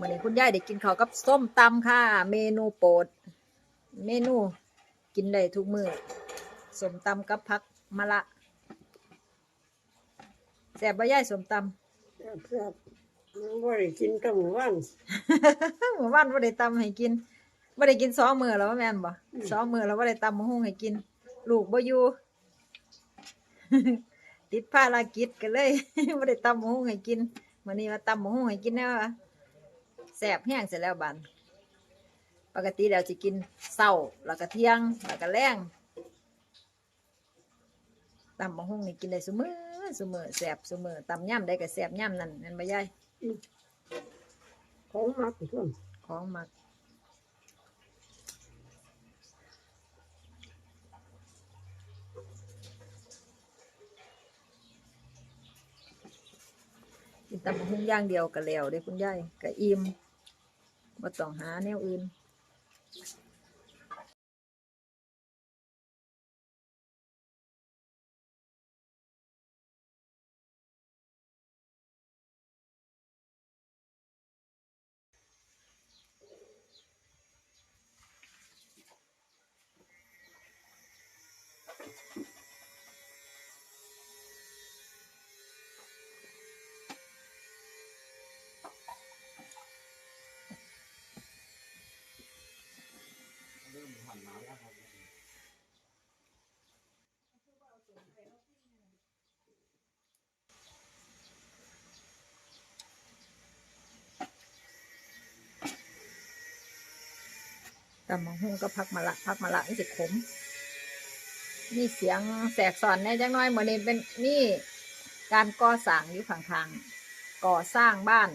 วันนี้คุณยายได้กินข้าวกับส้มตำค่ะ เมนูโปรด เมนูกินได้ทุกมือส้มตำกับผักมะละแซ่บบ่ยายส้มตำแซ่บแซ่บมันบ่ได้กินแตั้งวันหมู่บ้านบ่ได้ตำให้กินบ่ได้กินสองมื้อแล้วว่าแม่นบ่สองมื้อแล้วบ่ได้ตำมะฮุ่งให้กิน ลูกบ่อยู่ ติดภารกิจกันเลยบ่ได้ตำมะฮุ่งให้กินมื้อนี้มาตำมะฮุ่งให้กินแน่ว่า แซ่บแห้งเสร็จแล้วบัดปกติแล้วสิกินเช้าแล้วก็เที่ยงแล้วก็แลงตำมะฮุ่งนี่กินได้ซุมื้อซุมื้อแซ่บซุมื้อตำย่ำได้ก็แซ่บย่ำนั่นแม่นบ่ยายของมักส่วนของมักกินตำบักหุ่งอย่างเดียวก็แล้วเด้คุณยายก็อิ่ม บ่ต้องหาแนวอื่น ตำบักหุ่งก็พักมาละพักมาละนี่สิขม มีเสียงแสกสอนแน่จังน้อยเหมือนเป็นนี่การก่อสร้างอยู่ข้างๆก่อสร้างบ้าน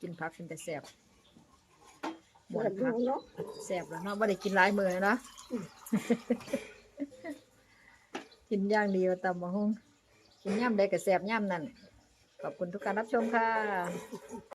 กินผักเป็นแต่แสบหมวแซ่นบผักเนาะแสบแล้วเนาะไม่ได้กินหลายมือเลยเนาะกินอย่างเดียวตำมะฮุ่งกินย่ำใดก็แสบย่ำนั่นขอบคุณทุกการรับชมค่ะ